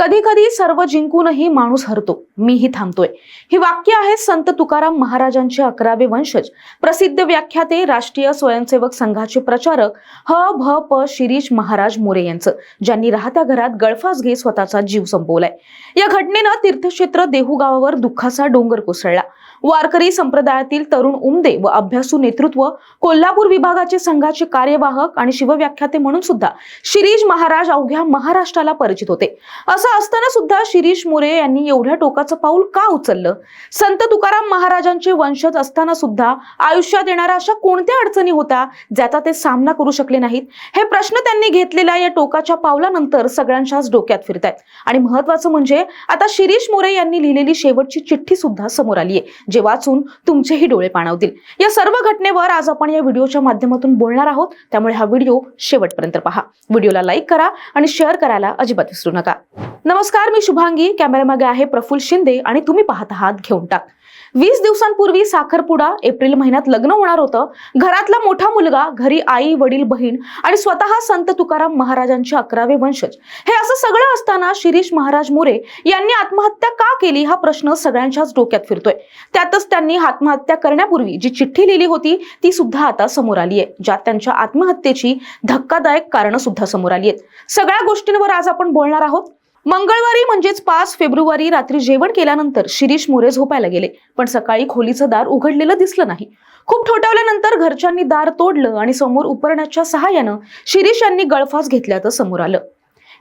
कधी कधी सर्व जिंकूनही माणूस हरतो. मीही थांबतोय. ही वाक्य आहेत संत तुकाराम महाराजांचे अकरावे वंशज. प्रसिद्ध व्याख्याते राष्ट्रीय स्वयंसेवक संघाचे प्रचारक ह भ प शिरीष महाराज मोरे यांचं ज्यांनी राहत्या घरात गळफास घेत स्वतःचा जीव संपवलाय. या घटनेनं तीर्थक्षेत्र देहू गावावर दुःखाचा डोंगर कोसळला. वारकरी संप्रदायातील तरुण उमदे व अभ्यासू नेतृत्व कोल्हापूर विभागाचे संघाचे कार्यवाहक आणि शिवव्याख्याते म्हणून सुद्धा शिरीष महाराज अवघ्या महाराष्ट्राला परिचित होते. असं असताना सुद्धा शिरीष मोरे यांनी एवढ्या टोकाचं पाऊल का उचललं? संत तुकाराम महाराजांचे वंशज असताना सुद्धा आयुष्यात येणाऱ्या अशा कोणत्या अडचणी होत्या ज्याचा ते सामना करू शकले नाहीत? हे प्रश्न त्यांनी घेतलेल्या या टोकाच्या पावलानंतर सगळ्यांच्याच डोक्यात फिरत आहेत आणि महत्वाचं म्हणजे आता शिरीष मोरे यांनी लिहिलेली शेवटची चिठ्ठी सुद्धा समोर आली आहे जे वाचून तुमचेही डोळे पाणावतील. या सर्व घटनेवर आज आपण या व्हिडिओच्या माध्यमातून बोलणार आहोत त्यामुळे हा व्हिडिओ शेवटपर्यंत पहा. व्हिडिओला लाईक करा आणि शेअर करायला अजिबात विसरू नका. नमस्कार मी शुभांगी. कॅमेरामागे आहे प्रफुल्ल शिंदे आणि तुम्ही पाहत आहात घेऊन टाक. वीस दिवसांपूर्वी साखरपुडा एप्रिल महिन्यात लग्न होणार होतं. घरातला मोठा मुलगा घरी आई वडील बहीण आणि स्वतः संत तुकाराम महाराजांचे अकरावे वंशज. हे असं सगळं असताना शिरीष महाराज मोरे यांनी आत्महत्या का केली हा प्रश्न सगळ्यांच्याच डोक्यात फिरतोय. त्यातच त्यांनी आत्महत्या करण्यापूर्वी जी चिठ्ठी लिहिली होती ती सुद्धा आता समोर आली आहे. ज्यात त्यांच्या आत्महत्येची धक्कादायक कारणं सुद्धा समोर आली आहेत. सगळ्या गोष्टींवर आज आपण बोलणार आहोत. मंगळवारी म्हणजेच पाच फेब्रुवारी रात्री जेवण केल्यानंतर शिरीष मोरे झोपायला गेले. पण सकाळी खोलीचं दार उघडलेलं दिसलं नाही. खूप ठोठावल्यानंतर घरच्यांनी दार तोडलं आणि समोर उपरण्याच्या सहाय्यानं शिरीष यांनी गळफास घेतल्याचं समोर आलं.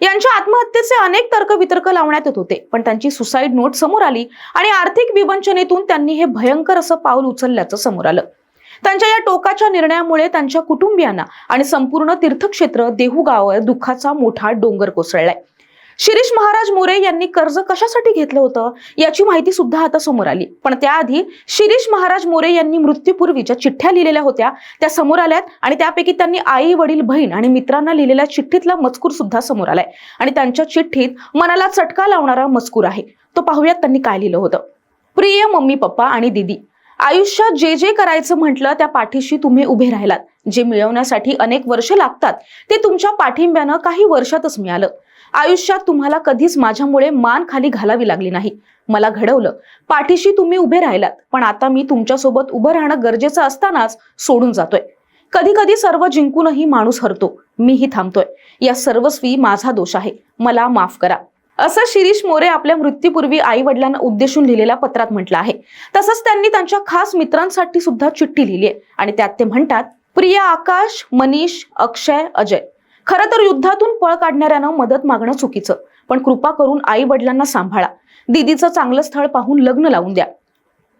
यांच्या आत्महत्येचे अनेक तर्क वितर्क लावण्यात येत होते पण त्यांची सुसाईड नोट समोर आली आणि आर्थिक विवंचनेतून त्यांनी हे भयंकर असं पाऊल उचलल्याचं समोर आलं. त्यांच्या या टोकाच्या निर्णयामुळे त्यांच्या कुटुंबियांना आणि संपूर्ण तीर्थक्षेत्र देहू गावावर दुःखाचा मोठा डोंगर कोसळलाय. शिरीष महाराज मोरे यांनी कर्ज कशासाठी घेतलं होतं? याची माहिती सुद्धा आता समोर आली. पण त्याआधी शिरीष महाराज मोरे यांनी मृत्यूपूर्वी ज्या चिठ्ठ्या लिहिलेल्या होत्या. त्या समोर आल्यात आणि त्यापैकी त्यांनी आई वडील बहीण आणि मित्रांना लिहिलेल्या चिठ्ठीतला मजकूर सुद्धा समोर आलाय. आणि त्यांच्या चिठ्ठीत मनाला चटका लावणारा मजकूर आहे. तो पाहूयात त्यांनी काय लिहिलं होतं. प्रिय मम्मी पप्पा आणि दिदी आयुष्यात जे जे करायचं म्हटलं त्या पाठीशी तुम्ही उभे राहिलात. जे मिळवण्यासाठी अनेक वर्ष लागतात ते तुमच्या पाठिंब्यानं काही वर्षातच मिळालं. आयुष्यात तुम्हाला कधीच माझ्यामुळे मान खाली घालावी लागली नाही. मला घडवलं. पाठीशी तुम्ही उभे राहिलात पण आता मी तुमच्यासोबत उभं राहणं गरजेचं असतानाच सोडून जातोय. कधी कधी सर्व जिंकूनही माणूस हरतो. मीही थांबतोय. या सर्वस्वी माझा दोष आहे. मला माफ करा. असं शिरीष मोरे आपल्या मृत्यूपूर्वी आई वडिलांना उद्देशून लिहिलेल्या पत्रात म्हटलं आहे. तसंच त्यांनी त्यांच्या खास मित्रांसाठी सुद्धा चिठ्ठी लिहिली आहे. आणि त्यात ते म्हणतात प्रिया आकाश मनीष अक्षय अजय. खरं तर युद्धातून पळ काढणाऱ्यानं मदत मागणं चुकीचं. पण कृपा करून आई वडिलांना सांभाळा. दिदीचं चांगलं स्थळ पाहून लग्न लावून द्या.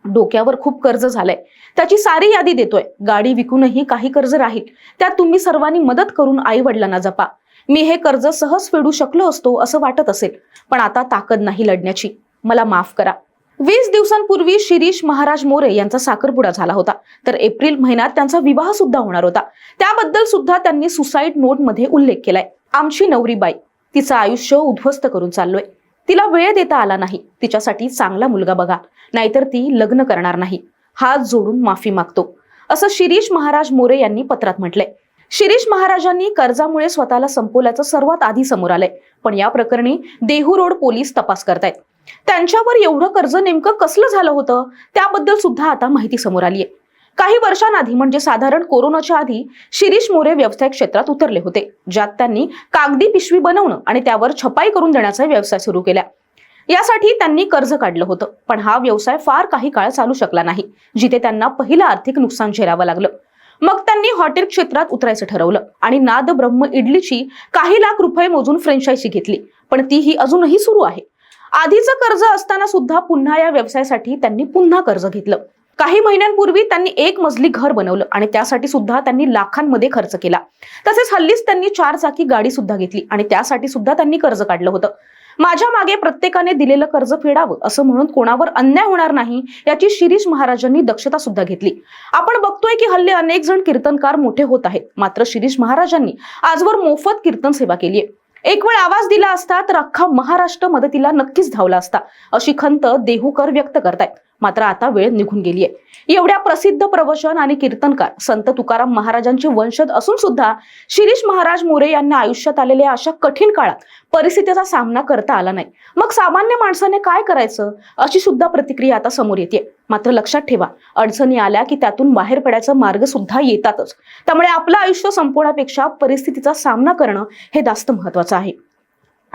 डोक्यावर खूप कर्ज झालंय. त्याची सारी यादी देतोय. गाडी विकूनही काही कर्ज राहील. त्यात तुम्ही सर्वांनी मदत करून आई वडिलांना जपा. मी हे कर्ज सहज फेडू शकलो असतो असं वाटत असेल. पण आता ताकद नाही लढण्याची. मला माफ करा. वीस दिवसांपूर्वी शिरीष महाराज मोरे यांचा साखरपुडा झाला होता. तर एप्रिल महिन्यात त्यांचा विवाह सुद्धा होणार होता. त्याबद्दल सुद्धा त्यांनी सुसाईड नोटमध्ये उल्लेख केलाय. आमची नवरी बाई तिचं आयुष्य उद्ध्वस्त करून चाललोय. तिला वेळ देता आला नाही. तिच्यासाठी चांगला मुलगा बघा. नाहीतर ती लग्न करणार नाही. हात जोडून माफी मागतो. असं शिरीष महाराज मोरे यांनी पत्रात म्हटलंय. शिरीष महाराजांनी कर्जामुळे स्वतःला संपवल्याचं सर्वात आधी समोर आलंय. पण या प्रकरणी देहू रोड पोलीस तपास करतायत. त्यांच्यावर एवढं कर्ज नेमकं कसलं झालं होतं? त्याबद्दल सुद्धा आता माहिती समोर आली आहे काही वर्षांआधी म्हणजे साधारण कोरोनाच्या आधी शिरीष मोरे व्यवसाय क्षेत्रात उतरले होते ज्यात त्यांनी कागदी पिशवी बनवणं आणि त्यावर छपाई करून देण्याचा व्यवसाय सुरू केला. यासाठी त्यांनी कर्ज काढलं होतं पण हा व्यवसाय फार काही काळ चालू शकला नाही जिथे त्यांना पहिलं आर्थिक नुकसान झेलावं लागलं. मग त्यांनी हॉटेल क्षेत्रात उतरायचं ठरवलं आणि नाद ब्रह्म इडलीची काही लाख रुपये मोजून फ्रेंचायझी घेतली पण ती ही अजूनही सुरू आहे. आधीचं कर्ज असताना सुद्धा पुन्हा या व्यवसायासाठी त्यांनी पुन्हा कर्ज घेतलं. काही महिन्यांपूर्वी त्यांनी एक मजली घर बनवलं आणि त्यासाठी सुद्धा त्यांनी लाखांमध्ये खर्च केला. तसेच हल्लीच त्यांनी चार चाकी गाडी सुद्धा घेतली आणि त्यासाठी सुद्धा त्यांनी कर्ज काढलं होतं. माझ्या मागे प्रत्येकाने दिलेलं कर्ज फेडावं असं म्हणून कोणावर अन्याय होणार नाही याची शिरीष महाराजांनी दक्षता सुद्धा घेतली. आपण बघतोय की हल्ली अनेक जण कीर्तनकार मोठे होत आहेत. मात्र शिरीष महाराजांनी आजवर मोफत कीर्तन सेवा केली आहे. एक वेळ आवाज दिला असता तर अख्खा महाराष्ट्र मदतीला नक्कीच धावला असता अशी खंत देहूकर व्यक्त करतायत. मात्र आता वेळ निघून गेली आहे एवढ्या प्रसिद्ध प्रवचन आणि कीर्तनकार संत तुकाराम महाराजांचे वंशज असून सुद्धा शिरीष महाराज मोरे यांना आयुष्यात आलेल्या अशा कठीण काळात परिस्थितीचा सामना करता आला नाही. मग सामान्य माणसाने काय करायचं? अशी सुद्धा प्रतिक्रिया आता समोर येते मात्र लक्षात ठेवा अडचणी आल्या की त्यातून बाहेर पडायचा मार्ग सुद्धा येतातच. त्यामुळे आपलं आयुष्य संपवण्यापेक्षा परिस्थितीचा सामना करणं हे जास्त महत्वाचं आहे.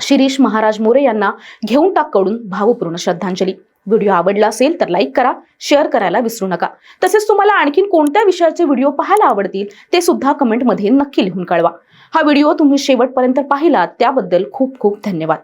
शिरीष महाराज मोरे यांना घेऊन टाककडून भावपूर्ण श्रद्धांजली. व्हिडिओ आवडला असेल तर लाईक करा शेअर करायला विसरू नका. तसेच तुम्हाला आणखीन कोणत्या विषयाचे व्हिडिओ पाहायला आवडतील ते सुद्धा कमेंटमध्ये नक्की लिहून कळवा. हा व्हिडिओ तुम्ही शेवटपर्यंत पाहिला त्याबद्दल खूप खूप धन्यवाद.